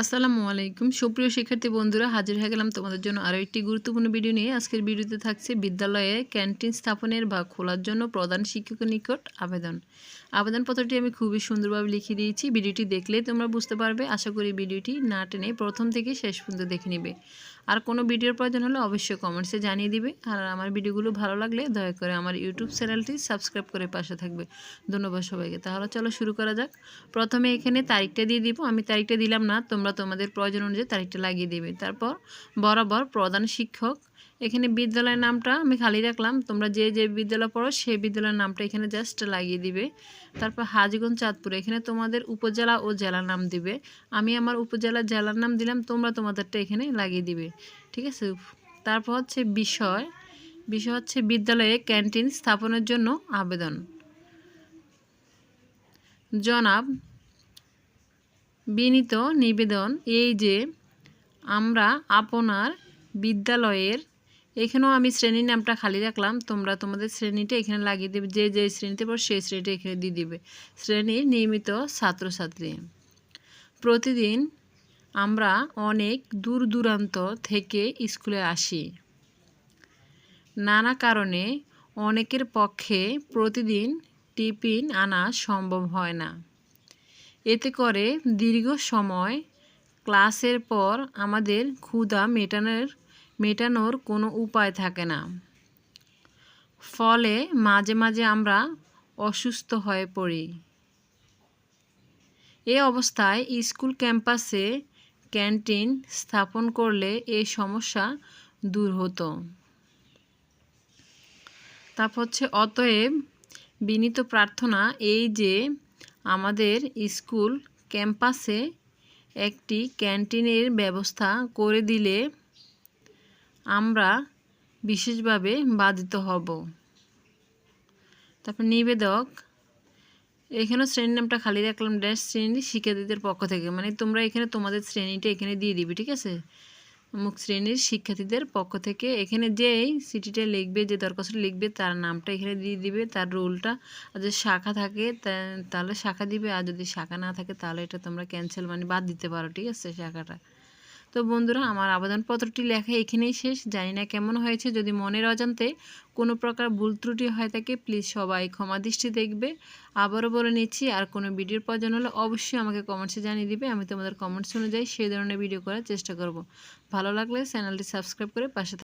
আসসালামু আলাইকুম। সুপ্রিয় শিক্ষার্থী বন্ধুরা, হাজির হয়ে গেলাম তোমাদের জন্য আরও একটি গুরুত্বপূর্ণ ভিডিও নিয়ে। আজকের ভিডিওতে থাকছে বিদ্যালয়ে ক্যান্টিন স্থাপনের বা খোলার জন্য প্রধান শিক্ষকের নিকট আবেদন। আবেদনপত্রটি আমি খুবই সুন্দরভাবে লিখে দিয়েছি। ভিডিওটি দেখলে তোমরা বুঝতে পারবে। আশা করি ভিডিওটি না টেনে প্রথম থেকে শেষ পর্যন্ত দেখে নিবে। আর কোনো ভিডিওর প্রয়োজন হলে অবশ্যই কমেন্টসে জানিয়ে দিবে। আর আমার ভিডিওগুলো ভালো লাগলে দয়া করে আমার ইউটিউব চ্যানেলটি সাবস্ক্রাইব করে পাশে থাকবে। ধন্যবাদ সবাইকে। তাহলে চলো শুরু করা যাক। প্রথমে এখানে তারিখটা দিয়ে দিব। আমি তারিখটা দিলাম না, তোমরা তোমাদের প্রয়োজন অনুযায়ী তারিখটা লাগিয়ে দেবে। তারপর বরাবর প্রধান শিক্ষক এখানে বিদ্যালয়ের নামটা আমি খালি রাখলাম। তোমরা যে যে বিদ্যালয় পড়ো, সেই বিদ্যালয়ের নামটা এখানে জাস্ট লাগিয়ে দিবে। তারপর হাজিগঞ্জ, চাঁদপুর, এখানে তোমাদের উপজেলা ও জেলার নাম দিবে। আমি আমার উপজেলা, জেলার নাম দিলাম, তোমরা তোমাদেরটা এখানে লাগিয়ে দিবে। ঠিক আছে? তারপর হচ্ছে বিষয়। বিষয় হচ্ছে বিদ্যালয়ে ক্যান্টিন স্থাপনের জন্য আবেদন। জনাব, বিনীত নিবেদন এই যে, আমরা আপনার বিদ্যালয়ের এখানেও আমি শ্রেণির নামটা খালি রাখলাম। তোমরা তোমাদের শ্রেণীটা এখানে লাগিয়ে দেবে। যে যে শ্রেণীতে পড়ো, সেই শ্রেণীটা এখানে দিয়ে দিবে। শ্রেণির নিয়মিত ছাত্রছাত্রী। প্রতিদিন আমরা অনেক দূর দূরান্ত থেকে স্কুলে আসি। নানা কারণে অনেকের পক্ষে প্রতিদিন টিফিন আনা সম্ভব হয় না। এতে করে দীর্ঘ সময় ক্লাসের পর আমাদের ক্ষুধা মেটানোর মেটানোর কোনো উপায় থাকে না। ফলে মাঝে মাঝে আমরা অসুস্থ হয়ে পড়ি। এ অবস্থায় স্কুল ক্যাম্পাসে ক্যান্টিন স্থাপন করলে এই সমস্যা দূর হতো। তারপর হচ্ছে অতএব বিনীত প্রার্থনা এই যে আমাদের স্কুল ক্যাম্পাসে একটি ক্যান্টিনের ব্যবস্থা করে দিলে আমরা বিশেষভাবে বাধিত হব। তারপর নিবেদক, এখানেও শ্রেণির নামটা খালি রাখলাম, ড্যাশ শ্রেণি শিক্ষার্থীদের পক্ষ থেকে মানে তোমরা এখানে তোমাদের শ্রেণীটা এখানে দিয়ে দিবে, ঠিক আছে? মুখ শ্রেণির শিক্ষার্থীদের পক্ষ থেকে, এখানে যেই সিটিটা লিখবে, যে দরখাস্ত লিখবে, তার নামটা এখানে দিয়ে দিবে, তার রোলটা আর যদি শাখা থাকে তাহলে শাখা দিবে, আর যদি শাখা না থাকে, তাহলে এটা তোমরা ক্যান্সেল মানে বাদ দিতে পারো, ঠিক আছে, শাখাটা। তো বন্ধুরা, আমার আবেদনপত্রটি লেখা এখানেই শেষ। জানি না কেমন হয়েছে, যদি মনের অজান্তে কোনো প্রকার ভুল ত্রুটি হয়ে থাকে প্লিজ সবাই ক্ষমা দৃষ্টি দেখবে। আবারও বলে নিচ্ছি, আর কোনো ভিডিওর প্রয়োজন হলে অবশ্যই আমাকে কমেন্টসে জানিয়ে দিবে, আমি তোমাদের কমেন্টস অনুযায়ী সেই ধরনের ভিডিও করার চেষ্টা করব। ভালো লাগলে চ্যানেলটি সাবস্ক্রাইব করে পাশে